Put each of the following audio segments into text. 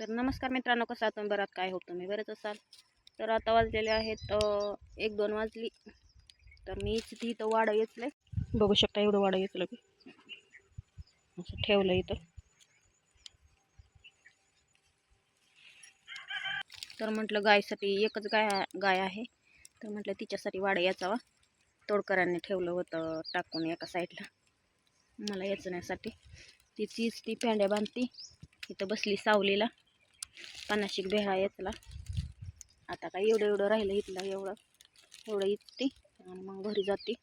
तर नमस्कार मित्रांनो कसं आहात? तुम्ही बरात काय होत? तुम्ही बरेच असाल. तर आता वाजलेले आहेत एक दोन वाजली. तर मी इथे इथं वाडं येचलंय बघू शकता एवढं वाडं येचलं की. असं ठेवलं इथं. तर म्हटलं गायसाठी एकच गाय गाय आहे. तर म्हटलं तिच्यासाठी वाडा याचावा. तोडकरांनी ठेवलं होतं टाकून एका साईडला. मला याचण्यासाठी. तिचीच ती पेंड्या बांधती. इथं बसली सावलीला. पन्नाशिक भेळा याचला आता काय एवढं एवढं राहिलं इथलं एवढं. एवढं इचते आणि मग घरी जाते.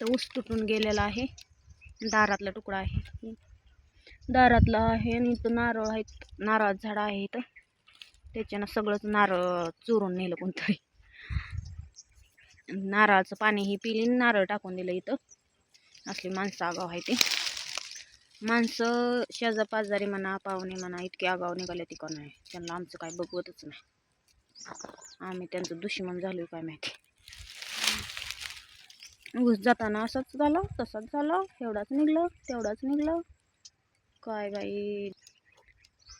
तर ऊस तुटून गेलेला आहे. दारातला तुकडा आहे. दारातला आहे आणि इथं नारळ आहेत. नारळ झाड आहे इथं. त्याच्यानं सगळंच नारळ चोरून नेलं कोणतरी. नारळाचं पाणी ही पिली नारळ टाकून दिलं इथं. असली माणसं आगाव आहे ते. माणसं शेजा पाजारी म्हणा पाहुणे म्हणा इतके आगाव निघाले ती कोण आहे? त्यांना आमचं काय बघवतच नाही. आम्ही त्यांचं दुश्मन झालो काय माहिती. ऊस जाताना असंच झालं तसंच झालं एवढाच निघलं तेवढाच निघलं. काय बाई?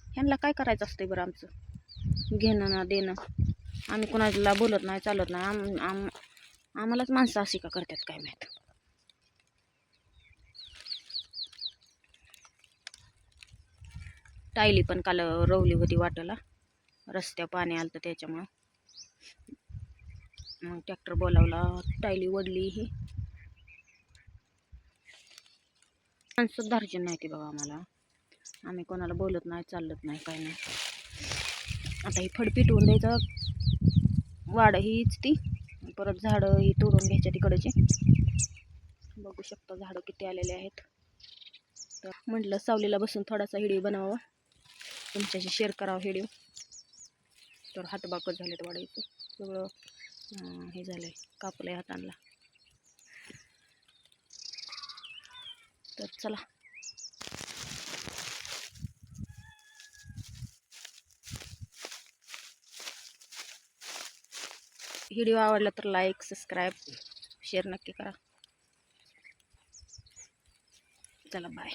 ह्यांना काय करायचं असतं बरं आमचं? घेणं ना देणं. आम्ही कोणाला बोलत नाही चालत नाही. आम आम आम्हालाच माणसं अशी का करतात काय माहीत? टायली पण काल रवली होती वाटला रस्त्यावर पाणी आलं तर त्याच्यामुळं. मग ट्रॅक्टर बोलावला टायली वडली ही. माणसं धार्जन नाही ती बघा आम्हाला. आम्ही कोणाला बोलत नाही चालत नाही काय नाही. आता ही फड पिटवून द्यायचं. वाढ हीच ती. परत झाडं ही तोडून घ्यायच्या तिकडचे. बघू शकता झाडं किती आलेले आहेत. तर म्हटलं सावलीला बसून थोडासा व्हिडिओ बनवावा. तुमच्याशी शेअर करावा व्हिडिओ तर हातबाकत तर वाढायचं. सगळं हे झालं आहे कापलं आहे हातांना तर चला. व्हिडिओ आवडला तर लाईक सबस्क्राईब शेअर नक्की करा. चला बाय